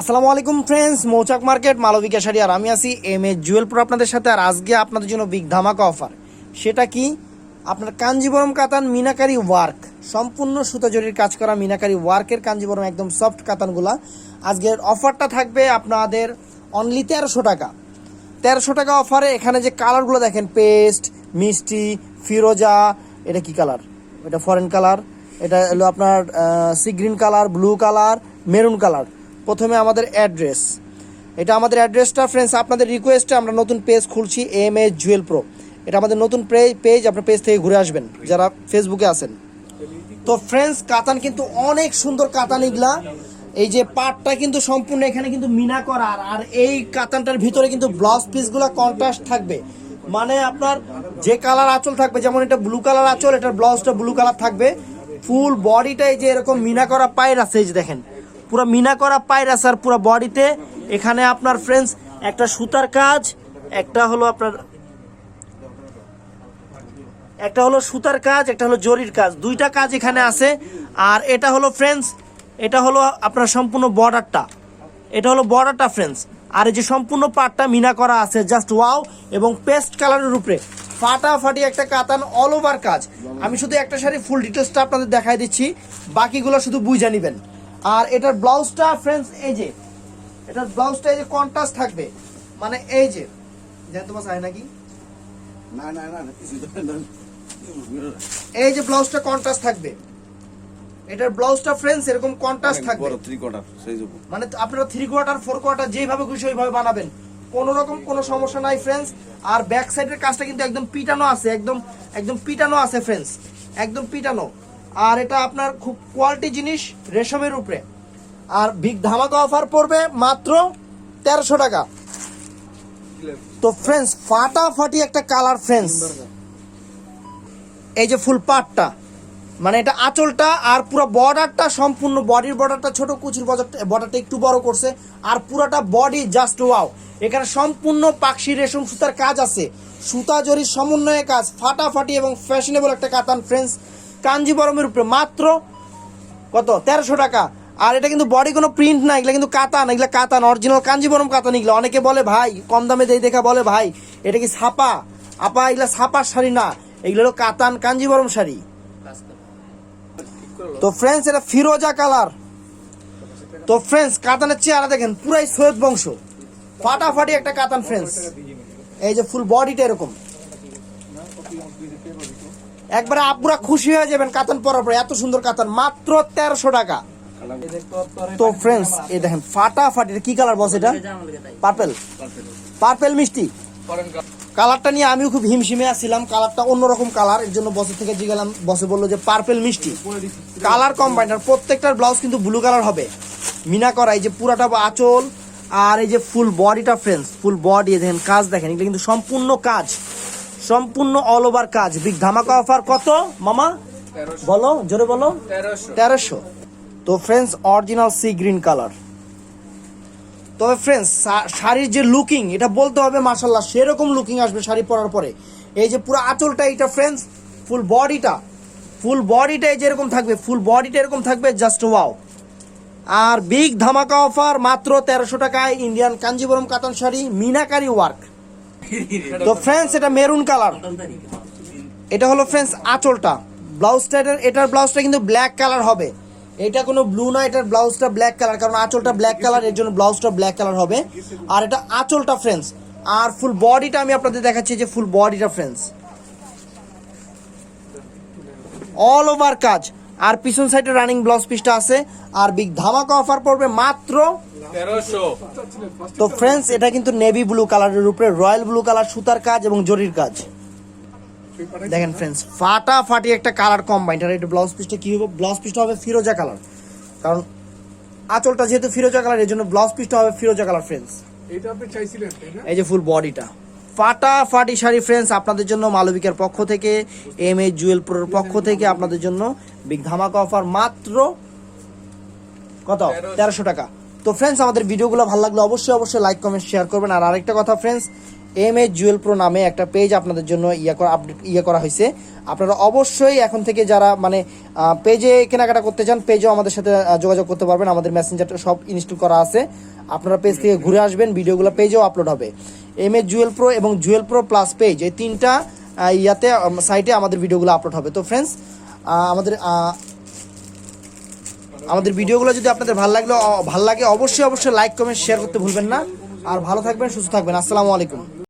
আসসালামু আলাইকুম friends Mouchak market Malabika sari আর আমি আছি এম এ জুয়েলপুর আপনাদের সাথে আর আজকে আপনাদের জন্য বিগ ধামাকা অফার সেটা কি? আপনার কাঞ্জিবরম কাতান মিনাকারি ওয়ার্ক সম্পূর্ণ সুতা জরির কাজ করা মিনাকারি ওয়ার্কের কাঞ্জিবরম একদম সফট কাতানগুলা। আজকের অফারটা থাকবে আপনাদের অনলি তেরোশো টাকা। তেরোশো টাকা অফারে এখানে যে কালারগুলো দেখেন পেস্ট মিষ্টি, ফিরোজা, এটা কি কালার এটা ফরেন কালার এটা হলো আপনার sea green colour blue colour maroon colour প্রথমে আমাদের অ্যাড্রেস। এটা আমাদের অ্যাড্রেসটা ফ্রেন্ডস আপনাদের রিকোয়েস্টে আমরা নতুন পেজ খুলছি এম এ জুয়েল প্রো এটা আমাদের নতুন পেজ আপনার পেজ থেকে ঘুরে আসবেন, যারা ফেসবুকে আছেন। তো ফ্রেন্ডস কাতান কিন্তু অনেক সুন্দর কাতান এগুলা। এই যে পাটটা কিন্তু সম্পূর্ণ এখানে কিন্তু মিনা করা, আর- আর এই কাতানটার ভিতরে কিন্তু ব্লাউজ পিসগুলো কন্ট্রাস্ট থাকবে। মানে আপনার যে কালার আঁচল থাকবে, যেমন এটা ব্লু কালার আঁচল, এটার ব্লাউজটা ব্লু কালার থাকবে। ফুল বডিটা এই যে এরকম মিনা করা পায়ের আছে এই যে দেখেন। পুরো মিনা করা পায়ের আর পুরো বডিতে। এখানে আপনার ফ্রেন্ডস একটা সুতার কাজ, একটা হলো আপনার একটা হলো সুতার কাজ, একটা হলো জরির কাজ। দুইটা কাজ এখানে আছে। আর এটা হলো ফ্রেন্ডস এটা হলো আপনার সম্পূর্ণ বর্ডারটা এটা হলো বর্ডারটা ফ্রেন্ডস আর এই যে সম্পূর্ণ পাটটা মিনা করা আছে জাস্ট ওয়াও এবং পেস্ট কালারের উপরে। ফাটাফাটি একটা কাতান অল ওভার কাজ। আমি শুধু একটা শাড়ি ফুল ডিটেলসটা আপনাদের দেখাই দিচ্ছি। বাকিগুলো শুধু বুঝে নেবেন। আর এটার ব্লাউজটা ফ্রেন্ডস এই যে এটার ব্লাউজটা এই যে কন্ট্রাস্ট থাকবে। মানে এই যে জানেন তোমার চাই নাকি? না না না। এই যে ব্লাউজটা কন্ট্রাস্ট থাকবে। এটার ব্লাউজটা ফ্রেন্ডস এরকম কন্ট্রাস্ট থাকবে। বড় থ্রি কোয়ার্টার সাইজ মানে আপনারা থ্রি কোয়ার্টার ফোর কোয়ার্টার যেভাবে খুশি ওইভাবে বানাবেন। কোনো রকম কোনো সমস্যা নাই ফ্রেন্ডস আর ব্যাক সাইডের কাজটা কিন্তু একদম পিটানো আছে একদম একদম পিটানো আছে ফ্রেন্ডস একদম পিটানো। আর এটা আপনার খুব কোয়ালিটি জিনিস রেশমের উপরে। আর বিগ ধামাকা অফার পড়বে মাত্র তেরোশো টাকা। তো ফ্রেন্ডস ফাটাফাটি একটা কালার ফ্রেন্ডস এই যে ফুল পাটটা মানে এটা আঁচলটা আর পুরো বর্ডারটা সম্পূর্ণ বডির বর্ডারটা ছোট কুচির বর্ডারটা একটু বড় করছে। আর পুরোটা বডি জাস্ট ওয়াও এখানে সম্পূর্ণ পাখি রেশম সুতার কাজ আছে। সুতা জরির সমন্বয়ে কাজ, ফাটাফাটি এবং ফ্যাশনেবল একটা কাতান ফ্রেন্ডস কাঞ্জিবরমের উপরে মাত্র কত? তেরোশো টাকা। আর এটা কিন্তু বডি কোনো প্রিন্ট না, এগুলো কিন্তু কাতান এগুলো কাতান অরিজিনাল কাঞ্জিবরম কাতান এগুলো অনেকে বলে ভাই, কম দামে দেই দেখা বলে ভাই, এটা কি ছাপা? আপা, এগুলো ছাপার শাড়ি না, এগুলো হলো কাতান কাঞ্জিবরম শাড়ি। তো ফ্রেন্ডস এটা ফিরোজা কালার। তো ফ্রেন্ডস কাতানের চেহারা দেখেন, পুরাই সৈয়দ বংশ। ফাটাফাটি একটা কাতান ফ্রেন্ডস এই যে ফুল বডিটা এরকম। একবারে আপুরা খুশি হয়ে যাবেন কাতান পরার পরে, এত সুন্দর কাতান, মাত্র তেরোশো টাকা। তো ফ্রেন্ডস এই দেখেন, ফাটাফাটি, এটা কি কালার বস এটা? পার্পেল পার্পেল মিষ্টি। কালারটা নিয়ে আমিও খুব হিমশিমে আসছিলাম কালারটা অন্যরকম কালারের জন্য বসের থেকে জিগেলাম বসে বলল যে পার্পেল মিষ্টি। কালার কম্বাইন্ড আর প্রত্যেকটার ব্লাউজ কিন্তু ব্লু কালার হবে। মিনা করা, এই যে পুরাটা আঁচল, আর এই যে ফুল বডিটা ফ্রেন্ডস ফুল বডি দেখেন, কাজ দেখেন, এগুলো কিন্তু সম্পূর্ণ কাজ। সম্পূর্ণ অল ওভার কাজ। বিগ ধামাকা অফার কত? মামা? বলো জোরে বলো। তেরোশো। তো friends original sea green colour তবে ফ্রেন্ডস শাড়ির যে লুকিং এটা বলতে হবে মার্শাল্লাহ সেরকম লুকিং আসবে শাড়ি পরার পরে। এই যে পুরো আঁচলটা এটা ফ্রেন্ডস ফুল বডিটা ফুল বডিটা এই যেরকম থাকবে ফুল বডিটা এরকম থাকবে জাস্ট ওয়াও আর বিগ ধামাকা অফার মাত্র তেরোশো টাকায় ইন্ডিয়ান কাঞ্জিবরম কাতান শাড়ি মিনাকারি ওয়ার্ক তো ফ্রেন্ডস এটা মেরুন কালার এটা হলো ফ্রেন্ডস আঁচলটা। ব্লাউজটা এটার এটার ব্লাউজটা কিন্তু ব্ল্যাক কালার হবে। এটা কোনো ব্লু না, এটার ব্লাউজটা ব্ল্যাক কালার কারণ আঁচলটা ব্ল্যাক কালারের জন্য ব্লাউজটা ব্ল্যাক কালার হবে। আর এটা আঁচলটা ফ্রেন্ডস আর ফুল বডিটা আমি আপনাদের দেখাচ্ছি যে ফুল বডিটা ফ্রেন্ডস অল ওভার কাজ। আর পিছন সাইডে রানিং ব্লাউজ পিসটা আছে। আর বিগ ধামাকা অফার পড়বে মাত্র তো ফ্রেন্ডস এটা কিন্তু নেভি ব্লু কালারের উপরে রয়্যাল ব্লু কালার সুতার কাজ এবং জরির কাজ। দেখেন ফ্রেন্ডস ফাটাফাটি একটা কালার কম্বাইন্ড আর এটা ব্লাউজ পিসটা কি হবে? ব্লাউজ পিসটা হবে ফিরোজা কালার কারণ আঁচলটা যেহেতু ফিরোজা কালারের জন্য ব্লাউজ পিসটা হবে ফিরোজা কালার ফ্রেন্ডস এটা আপনি চাইছিলেন এই যে ফুল বডিটা ফাটাফাটি শাড়ি ফ্রেন্ডস আপনাদের জন্য মালবিকার পক্ষ থেকে এম এ জুয়েল প্রোর পক্ষ থেকে আপনাদের জন্য বিগ ধামাকা অফার মাত্র কত? তেরোশো টাকা। তো ফ্রেন্ডস আমাদের ভিডিওগুলো ভালো লাগলে অবশ্যই অবশ্যই লাইক কমেন্ট শেয়ার করবেন। আর আরেকটা কথা friends M A jewel pro নামে একটা পেজ আপনাদের জন্য ইয়া করা আপডেট ইয়ে করা হয়েছে। আপনারা অবশ্যই এখন থেকে যারা মানে পেজে কেনাকাটা করতে চান পেজেও আমাদের সাথে যোগাযোগ করতে পারবেন। আমাদের মেসেঞ্জারটা সব ইনস্টল করা আছে। আপনারা পেজ থেকে ঘুরে আসবেন, ভিডিওগুলো পেজেও আপলোড হবে। এম এ জুয়েল প্রো এবং জুয়েল প্রো প্লাস পেজ এই তিনটা ইয়াতে সাইটে আমাদের ভিডিওগুলো আপলোড হবে। তো ফ্রেন্ডস আমাদের আমাদের ভিডিওগুলো যদি আপনাদের ভালো লাগল ভালো লাগে, অবশ্যই অবশ্যই লাইক কমেন্ট শেয়ার করতে ভুলবেন না। আর ভালো থাকবেন, সুস্থ থাকবেন। আসসালামু আলাইকুম।